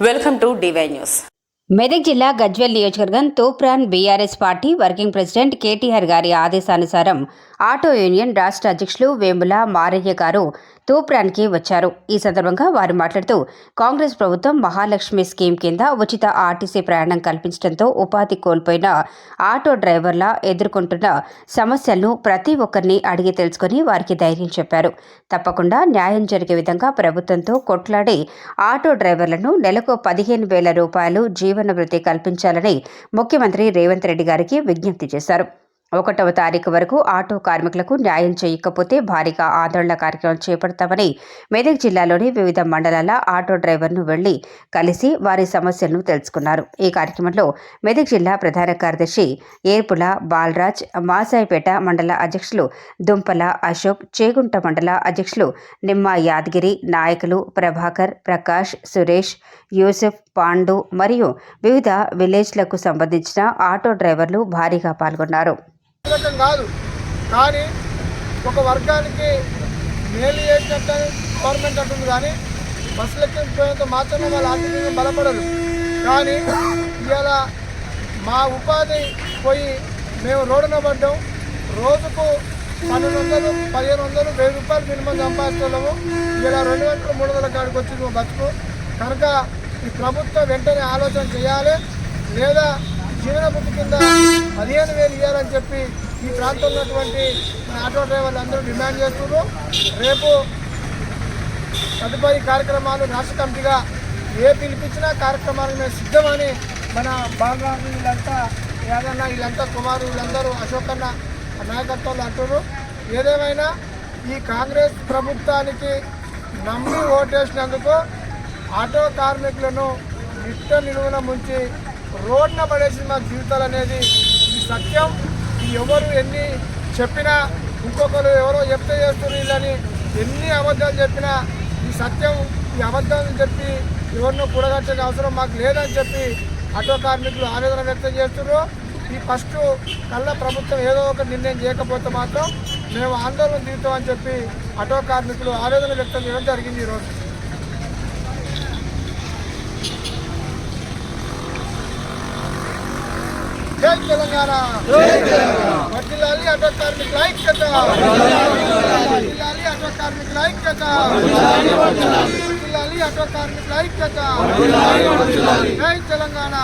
Welcome to DY news Medak జిల్లా గజ్వెల్ నియోజకవర్గం Toopran BRS party working president KTR గారి ఆదేశానుసారం ఆటో యూనియన్ రాష్ట్ర అధ్యక్షులు వేముల మారయ్య గారు తూప్రాన్కి వచ్చారు. ఈ సందర్భంగా వారు మాట్లాడుతూ కాంగ్రెస్ ప్రభుత్వం మహాలక్ష్మి స్కీమ్ కింద ఉచిత ఆర్టీసీ ప్రయాణం కల్పించడంతో ఉపాధి కోల్పోయిన ఆటో డ్రైవర్ల ఎదుర్కొంటున్న సమస్యలను ప్రతి ఒక్కరిని అడిగి తెలుసుకుని వారికి ధైర్యం చెప్పారు. తప్పకుండా న్యాయం జరిగే విధంగా ప్రభుత్వంతో కొట్లాడి ఆటో డ్రైవర్లను నెలకు పదిహేను వేల రూపాయలు జీవన వృత్తి కల్పించాలని ముఖ్యమంత్రి రేవంత్ రెడ్డి గారికి విజ్ఞప్తి చేశారు. ఒకటవ తారీఖు వరకు ఆటో కార్మికులకు న్యాయం చేయకపోతే భారీగా ఆందోళన కార్యక్రమం చేపడతామని మెదక్ జిల్లాలోని వివిధ మండలాల ఆటో డ్రైవర్ను వెళ్ళి కలిసి వారి సమస్యలను తెలుసుకున్నారు. ఈ కార్యక్రమంలో మెదక్ జిల్లా ప్రధాన కార్యదర్శి ఏర్పుల బాలరాజ్ మాసాయిపేట మండల అధ్యక్షులు దుంపల అశోక్ చేగుంట మండల అధ్యక్షులు నిమ్మ యాదగిరి నాయకులు ప్రభాకర్ ప్రకాష్ సురేష్ యూసుఫ్ పాండు మరియు వివిధ విలేజ్లకు సంబంధించిన ఆటో డ్రైవర్లు భారీగా పాల్గొన్నారు. కాదు. కానీ ఒక వర్గానికి మేలు చేసినట్టు గవర్నమెంట్ అంటుంది కానీ బస్సులు ఎక్కిపోయినంత మాత్రమే వాళ్ళ ఆర్థికంగా బలపడరు. కానీ ఇలా మా ఉపాధి పోయి మేము రోడ్డున పడ్డాం. రోజుకు పన్నెండు వందలు పదిహేను వందలు వెయ్యి రూపాయలు మినిమం సంపాదిస్తున్నాము. ఇలా రెండు వందల మూడు వందల కాడికి వచ్చింది మా బతుకు కనుక ఈ ప్రభుత్వం వెంటనే ఆలోచన చేయాలి. లేదా జీవన కింద పదిహేను వేలు ఇవ్వాలని చెప్పి ఈ ప్రాంతంలో ఉన్నటువంటి ఆటో డ్రైవర్లు అందరూ డిమాండ్ చేస్తున్నారు. రేపు తదుపరి కార్యక్రమాలు రాష్ట్ర కమిటీగా ఏ పిలిపించినా కార్యక్రమాలు మేము సిద్ధమని మన బాలరాజు వీళ్ళంతా యాదన్న వీళ్ళంతా కుమారు వీళ్ళందరూ అశోకన్న నాయకత్వంలో అంటున్నారు. ఏదేమైనా ఈ కాంగ్రెస్ ప్రభుత్వానికి నమ్మి ఓటేసినందుకు ఆటో కార్మికులను నిట్ట నిలువున ముంచి రోడ్న పడేసిన మా జీవితాలు అనేది ఈ సత్యం. ఇది ఎవరు ఎన్ని చెప్పినా ఇంకొకరు ఎవరో చెప్తే చేస్తున్నారు వీళ్ళని ఎన్ని అబద్ధాలు చెప్పినా ఈ సత్యం ఈ అబద్ధాలను చెప్పి ఎవరినో కూడగట్టే అవసరం మాకు లేదని చెప్పి ఆటో కార్మికులు ఆవేదన వ్యక్తం చేస్తున్నారు. ఈ ఫస్ట్ కళ్ళ ప్రభుత్వం ఏదో ఒక నిర్ణయం చేయకపోతే మాత్రం మేము ఆందోళన దిగుతామని చెప్పి ఆటో కార్మికులు ఆవేదన వ్యక్తం చేయడం జరిగింది ఈరోజు జై తెలంగాణ. వర్ధిల్లాలి ఆటో కార్మికుల ఐక్యత వర్ధిల్లాలి ఆటో కార్మికుల ఐక్యత వర్ధిల్లాలి ఆటో కార్మికుల ఐక్యత జై తెలంగాణ.